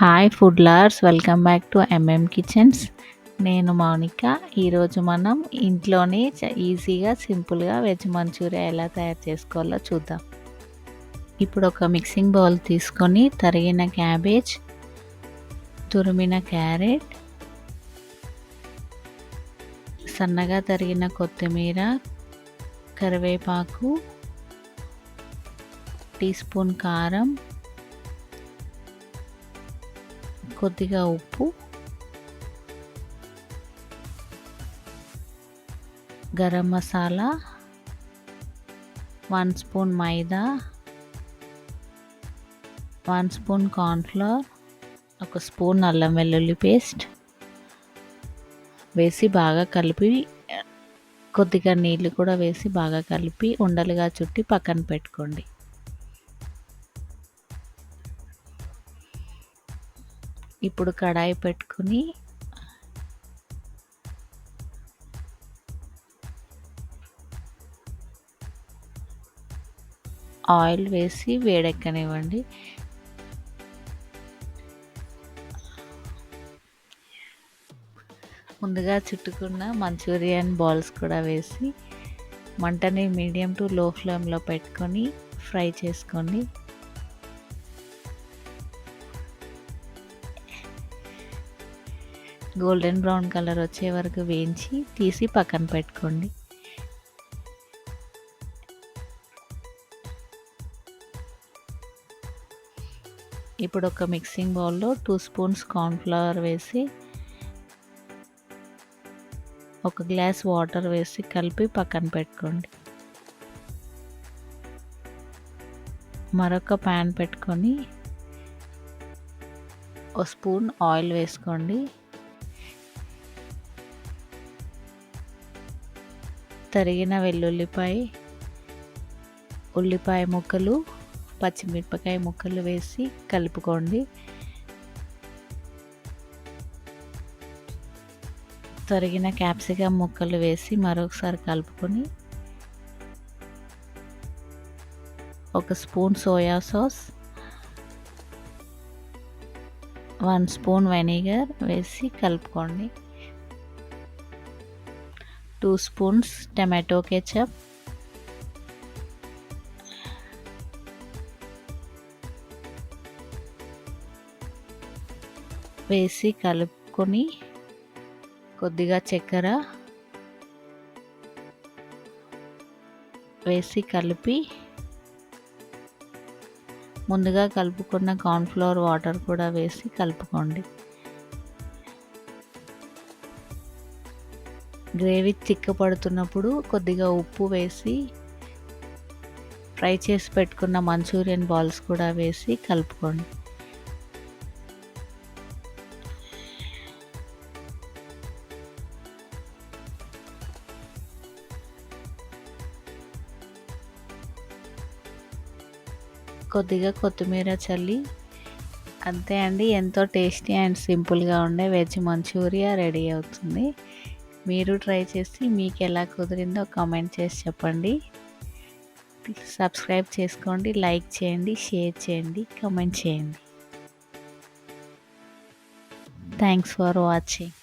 Hi food lords welcome back to MM kitchens నేను మౌనిక. ఈరోజు మనం ఇంట్లోనే ఈజీగా సింపుల్గా వెజ్ మంచూరియా ఎలా తయారు చేసుకోవాలో చూద్దాం. ఇప్పుడు ఒక మిక్సింగ్ బౌల్ తీసుకొని తరిగిన క్యాబేజ్ తురిమిన క్యారెట్ సన్నగా తరిగిన కొత్తిమీర కరివేపాకు టీ స్పూన్ కారం కొద్దిగా ఉప్పు garam masala one spoon maida one spoon cornflour ఒక స్పూన్ అల్లం వెల్లుల్లి పేస్ట్ వేసి బాగా కలిపి కొద్దిగా నీళ్ళు కూడా వేసి బాగా కలిపి ఉండలుగా చుట్టి పక్కన పెట్టుకోండి. ఇప్పుడు కడాయి పెట్టుకుని ఆయిల్ వేసి వేడెక్కనివ్వండి. ముందుగా చుట్టుకున్న మంచూరియన్ బాల్స్ కూడా వేసి మంటని మీడియం టు లో ఫ్లేమ్లో పెట్టుకొని ఫ్రై చేసుకోండి గోల్డెన్ బ్రౌన్ కలర్ వచ్చే వరకు వేయించి తీసి పక్కన పెట్టుకోండి. ఇప్పుడు ఒక మిక్సింగ్ బౌల్లో టూ స్పూన్స్ కార్న్ఫ్లవర్ వేసి ఒక గ్లాస్ వాటర్ వేసి కలిపి పక్కన పెట్టుకోండి. మరొక ప్యాన్ పెట్టుకొని ఒక స్పూన్ ఆయిల్ వేసుకోండి. తరిగిన వెల్లుల్లిపాయ ఉల్లిపాయ ముక్కలు పచ్చిమిరపకాయ ముక్కలు వేసి కలుపుకోండి. తరిగిన క్యాప్సికమ్ ముక్కలు వేసి మరొకసారి కలుపుకొని ఒక spoon soya sauce one spoon vinegar వేసి కలుపుకోండి. Two spoons tomato ketchup. వేసి కలుపుకొని కొద్దిగా చక్కెర వేసి కలిపి ముందుగా కలుపుకున్న కార్న్ఫ్లవర్ వాటర్ కూడా వేసి కలుపుకోండి. గ్రేవీ చిక్కపడుతున్నప్పుడు కొద్దిగా ఉప్పు వేసి ఫ్రై చేసి పెట్టుకున్న మంచూరియన్ బాల్స్ కూడా వేసి కలుపుకోండి. కొద్దిగా కొత్తిమీర చల్లి అంతే అండి ఎంతో టేస్టీ అండ్ సింపుల్గా ఉండే వెజ్ మంచూరియా రెడీ అవుతుంది. మీరు ట్రై చేసి మీకు ఎలా కుదిరిందో కామెంట్ చేసి చెప్పండి. సబ్స్క్రైబ్ చేసుకోండి లైక్ చేయండి షేర్ చేయండి కామెంట్ చేయండి. Thanks for watching.